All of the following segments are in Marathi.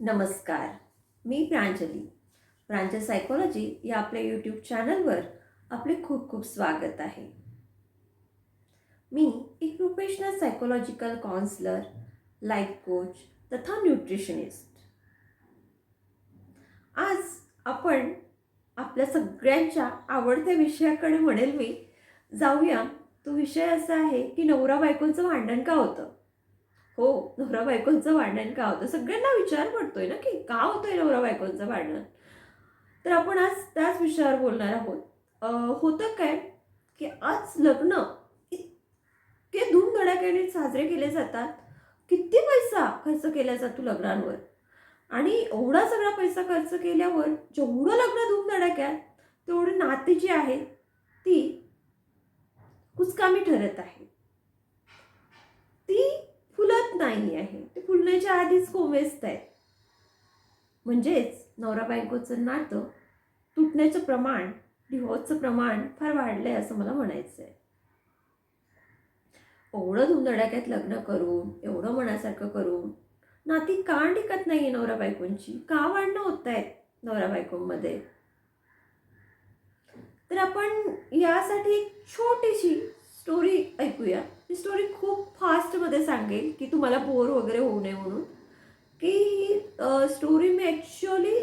नमस्कार मी प्रांजली. प्रांजल सायकोलॉजी या आपल्या यूट्यूब चॅनलवर आपले खूप खूप स्वागत आहे. मी एक professional psychological counsellor life coach तथा न्यूट्रिशनिस्ट आज आपण आपल्या सगळ्यांच्या आवडत्या विषयाकडे म्हणेल मी. जाऊया. तो विषय असा आहे की नवरा बायकोचं भांडण का होतं? हो नवरा बायकोंचं भांडण का होतं? सगळ्यांना विचार पडतोय ना की का होतंय नवरा बायकोंचं भांडण? तर आपण आज त्याच विषयावर बोलणार आहोत. होतं काय की आज लग्न इतके धूमधडाक्याने साजरे केले जातात. किती पैसा खर्च केला जातो लग्नांवर? आणि एवढा सगळा पैसा खर्च केल्यावर जेवढं लग्न धूमधडाक्यात तेवढं नाते जी आहेत ती कुचकामी ठरत आहे. ती नाही आहे. ते फुलण्याच्या आधीच कोमेजत आहे. म्हणजेच नवरा बायकोचं नातं तुटण्याचं प्रमाण डिवोर्सचं प्रमाण फार वाढलंय असं मला म्हणायचं आहे एवढं धुमधडाक्यात लग्न करून एवढं मनासारखं करून नाती का टिकत नाही नवरा बायकोंची? का वाढणं होत आहेत नवरा बायकोंमध्ये? तर आपण यासाठी एक छोटीशी स्टोरी ऐकूया. ही स्टोरी खूप फास्टमध्ये सांगेल की तुम्हाला बोर वगैरे होऊ नये म्हणून. की ही स्टोरी मी ॲक्च्युअली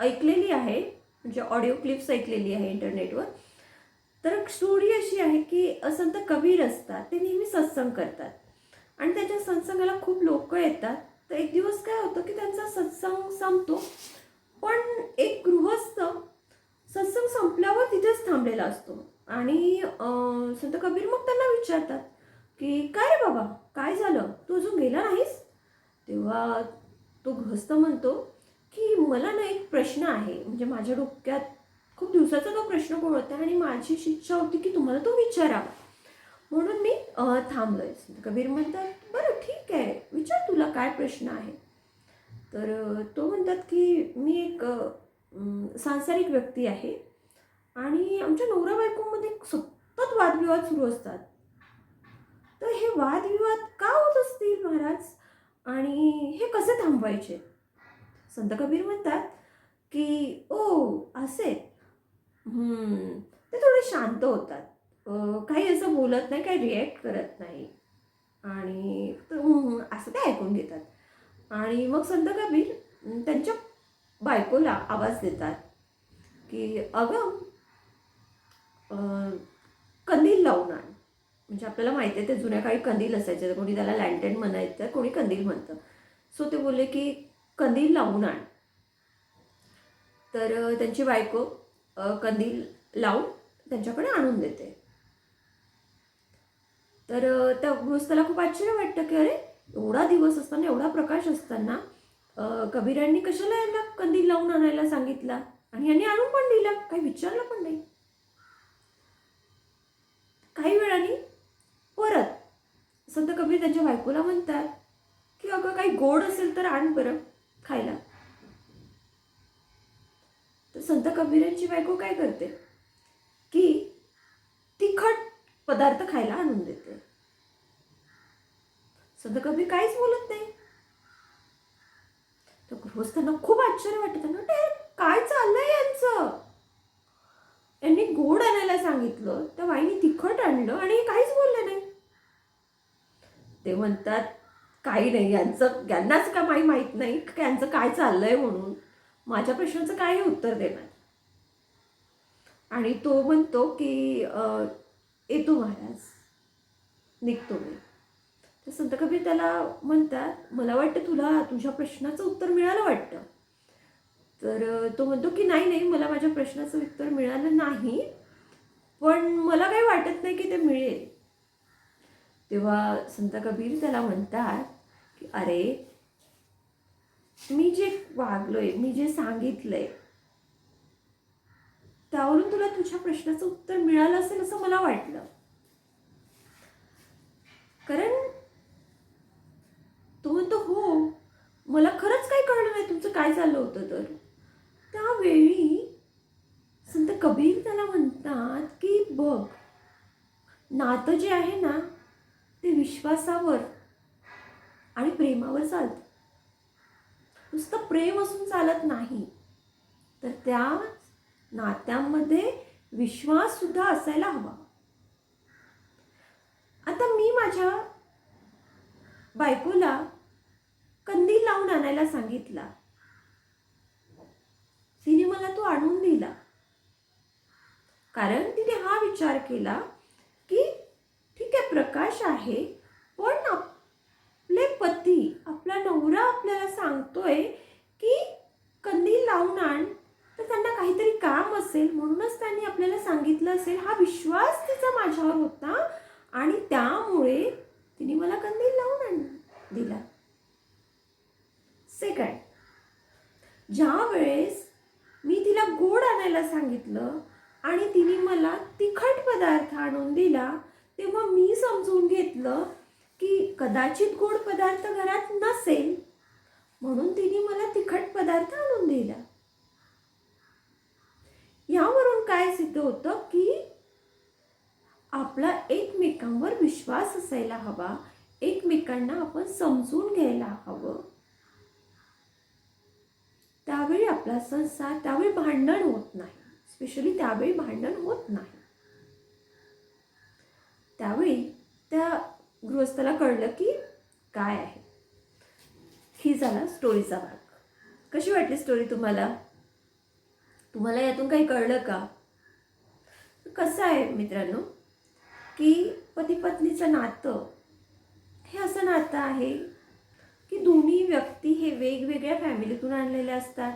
ऐकलेली आहे. म्हणजे ऑडिओ क्लिप्स ऐकलेली आहे इंटरनेटवर तर स्टोरी अशी आहे की संत कबीर असतात ते नेहमी सत्संग करतात. आणि त्यांच्या सत्संगाला खूप लोक येतात. तर एक दिवस काय होतं की त्यांचा सत्संग संपतो. पण एक गृहस्थ सत्संग संपल्यावर तिथेच थांबलेला असतो. आणि संत कबीर मग त्यांना विचारतात की काय रे बाबा? काय झालं? तू अजून गेला नाहीस? तेव्हा तो गृहस्थ म्हणतो की मला ना एक प्रश्न आहे. म्हणजे माझ्या डोक्यात खूप दिवसाचा तो प्रश्न होता आणि माझी अशी इच्छा होती की तुम्हाला तो विचारावा. म्हणून मी थांबलोय. संत कबीर म्हणतात बरं ठीक आहे. विचार तुला काय प्रश्न आहे. तर तो म्हणतात की मी एक सांसारिक व्यक्ती आहे. आणि आमच्या नवरा बायकोमध्ये सतत वादविवाद सुरू असतात. तर हे वादविवाद का होत असतील महाराज? आणि हे कसे थांबवायचे? संत कबीर म्हणतात की ओ असे. ते थोडे शांत होतात. काही असं बोलत नाही काही रिॲक्ट करत नाही. आणि असं ते ऐकून घेतात. आणि मग संत कबीर त्यांच्या बायकोला आवाज देतात की अगं कंदील लावून आण. म्हणजे आपल्याला माहिती आहे ते जुन्या काळी कंदील असायचे. तर कोणी त्याला लँटेन म्हणायचं तर कोणी कंदील म्हणतं. सो ते बोलले की कंदील लावून आण. तर त्यांची बायको कंदील लावून त्यांच्याकडे आणून देते. तर त्या गृहस्थाला खूप आश्चर्य वाटतं की अरे एवढा दिवस असताना एवढा प्रकाश असताना कबीरांनी कशाला यांना कंदील लावून आणायला सांगितला? आणि यांनी आणून पण दिला. काही विचारलं पण नाही. काही वेळाने परत संत कबीर त्यांच्या बायकोला म्हणतात की अगं काही गोड असेल तर आण बरं खायला. तर संत कबीरांची बायको काय करते? की तिखट पदार्थ खायला आणून देते. संत कबीर काहीच बोलत नाही. तर गृहस्थांना खूप आश्चर्य वाटतं. ना काय चाललंय यांचं? यांनी गोड आणायला सांगितलं त्या बाईने तिखट आणलं आणि हे काहीच बोलले नाही ते म्हणतात काही नाही यांचं यांनाच का माही माहीत नाही? की यांचं काय चाललंय म्हणून? माझ्या प्रश्नाचं काही उत्तर देणार आणि तो म्हणतो की येतो महाराज. निघतो मी. तर संत कबीर त्याला म्हणतात मला वाटतं तुला तुझ्या प्रश्नाचं उत्तर मिळालं वाटतं. तर तो म्हणतो की नाही नाही मला माझ्या प्रश्नाचं उत्तर मिळालं नाही. पण मला काही वाटत नाही की ते मिळेल. तेव्हा संत कबीर त्याला म्हणतात की अरे मी जे वागलोय मी जे सांगितलंय त्यावरून तुला तुझ्या प्रश्नाचं उत्तर मिळालं असेल असं मला वाटलं. कारण तो म्हणतो हो मला खरंच काही कळलं नाही तुमचं काय चाललं होतं तर. त्यावेळी संत कबीर त्याला म्हणतात की बघ नातं जे आहे ना ते विश्वासावर आणि प्रेमावर चालतं. नुसतं प्रेम असून चालत नाही. तर त्या नात्यांमध्ये विश्वास सुद्धा असायला हवा. आता मी माझ्या बायकोला कंदील लावून आणायला सांगितला. तिने मला तो आणून दिला. कारण तिने हा विचार केला की ठीक आहे प्रकाश आहे. पण आपले पती आपला नवरा आपल्याला सांगतोय की कंदील लावून आण. तर त्यांना काहीतरी काम असेल म्हणूनच त्यांनी आपल्याला सांगितलं असेल. हा विश्वास तिचा माझ्यावर होता आणि त्यामुळे तिने मला कंदील लावून आण दिला. सेकंड ज्या वेळेस मी तिला गोड आणायला सांगितलं आणि तिने मला तिखट पदार्थ आणून दिला तेव्हा मी समजून घेतलं की कदाचित गोड पदार्थ घरात नसेल. म्हणून तिने मला तिखट पदार्थ आणून दिला. यावरून काय सिद्ध होतं की आपला एकमेकांवर विश्वास असायला हवा. एकमेकांना आपण समजून घ्यायला हवं. त्यावेळी आपला संसार त्यावेळी भांडण होत नाही. स्पेशली त्यावेळी भांडण होत नाही त्यावेळी त्या गृहस्थाला कळलं की काय आहे. ही झाला स्टोरीचा भाग. कशी वाटली स्टोरी तुम्हाला? तुम्हाला यातून काही कळलं का? कसं आहे मित्रांनो की पती पत्नीचं नातं हे असं नातं आहे की दोन्ही व्यक्ती हे वेगवेगळ्या फॅमिलीतून आणलेले असतात.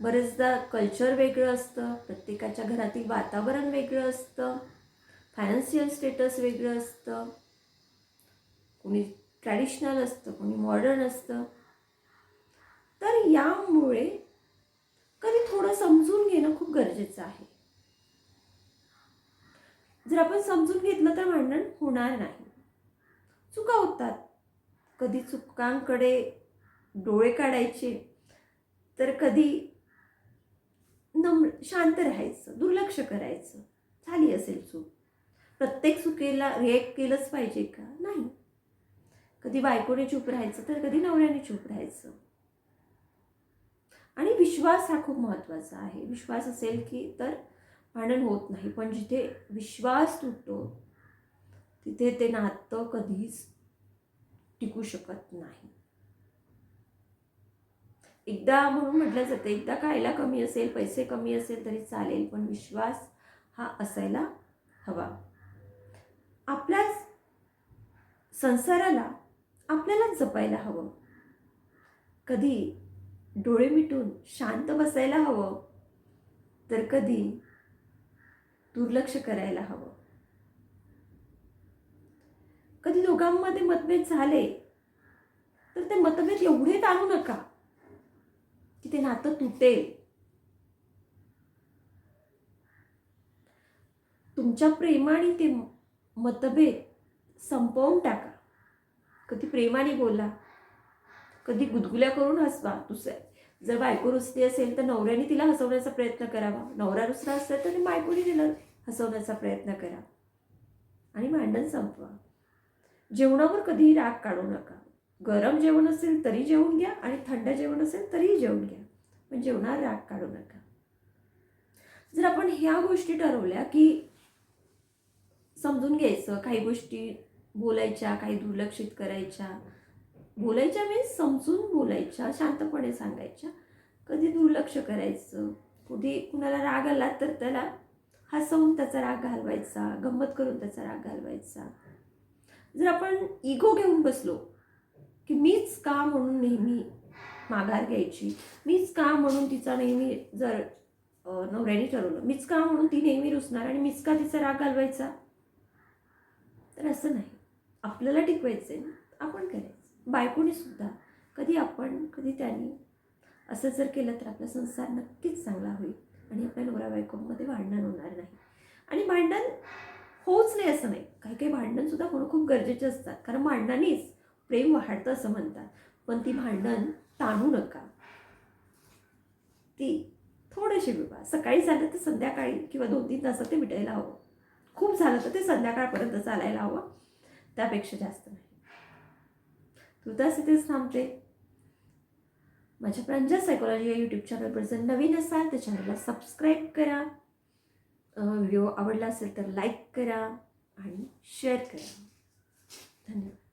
बरेचदा कल्चर वेगळं असतं प्रत्येकाच्या घरातील वातावरण वेगळं असतं फायनान्शियल स्टेटस वेगळं असतं. कोणी ट्रॅडिशनल असतं कोणी मॉडर्न असतं. तर यामुळे कधी थोडं समजून घेणं खूप गरजेचं आहे. जर आपण समजून घेतलं तर भांडण होणार नाही. चुका होतात. कधी चुकांकडे डोळे काढायचे तर कधी नम शांत राहायचं दुर्लक्ष करायचं. झाली असेल चूक. प्रत्येक चुकेला रिॲक्ट केलंच पाहिजे का? नाही. कधी बायकोने चूप राहायचं तर कधी नवऱ्याने चूप राहायचं. आणि विश्वास हा खूप महत्त्वाचा आहे. विश्वास असेल की तर भांडण होत नाही पण जिथे विश्वास तुटतो तिथे ते नातं कधीच टिकू शकत नाही. एकदा म्हणून म्हटलं जातं एकदा खायला कमी असेल पैसे कमी असेल तरी चालेल पण विश्वास हा असायला हवा. आपल्या संसाराला आपल्यालाच जपायला हवं. कधी डोळे मिटून शांत बसायला हवं तर कधी दुर्लक्ष करायला हवं. कधी दोघांमध्ये मतभेद झाले तर ते मतभेद एवढे ताणू नका की ते नातं तुटेल. तुमच्या प्रेमाने ते मतभेद संपवून टाका. कधी प्रेमाने बोला. कधी गुदगुल्या करून हसवा. दुसऱ्या जर बायको रुसली असेल तर नवऱ्याने तिला हसवण्याचा प्रयत्न करावा. नवरा रुसला असेल तर बायकोने तिला हसवण्याचा प्रयत्न करा. आणि भांडण संपवा. जेवणावर कधीही राग काढू नका. गरम जेवण असेल तरी जेवून घ्या आणि थंड जेवण असेल तरीही जेवून घ्या. पण जेवणावर राग काढू नका. जर आपण ह्या गोष्टी ठरवल्या की समजून घ्यायचं काही गोष्टी बोलायच्या काही दुर्लक्षित करायच्या. बोलायच्या वेळेस समजून बोलायच्या शांतपणे सांगायच्या. कधी दुर्लक्ष करायचं? कुठे कुणाला राग आला तर त्याला हसवून त्याचा राग घालवायचा गंमत करून त्याचा राग घालवायचा. जर आपण इगो घेऊन बसलो की मीच का म्हणून नेहमी माघार घ्यायची? मीच का म्हणून तिचा नेहमी जर नवऱ्याने ठरवलं मीच का म्हणून ती नेहमी रुसणार आणि मीच का तिचा राग घालवायचा? तर असं नाही. आपल्याला टिकवायचं आहे आपण करायचं. बायकोने सुद्धा कधी आपण कधी त्यांनी असं जर केलं तर आपला संसार नक्कीच चांगला होईल आणि आपल्या नवरा बायकोमध्ये भांडण होणार नाही. आणि भांडण होऊच नाही असं नाही. काही काही भांडणसुद्धा होणं खूप गरजेचे असतात. कारण भांडणानेच प्रेम वाढतं असं म्हणतात. पण ती भांडण ताणू नका. ती थोडेसे विवाह. सकाळी झालं तर संध्याकाळी किंवा दोन तीन तासात ते मिटायला हवं. खूप झालं तर ते संध्याकाळपर्यंत चालायला हवं. त्यापेक्षा जास्त नाही. तुर्तास इथेच थांबते. माझ्या प्रांजल सायकोलॉजी या यूट्यूब चॅनलवर जर नवीन असाल तर चॅनलला सबस्क्राईब करा. व्हिडिओ आवडला असेल तर लाईक करा आणि शेअर करा. धन्यवाद.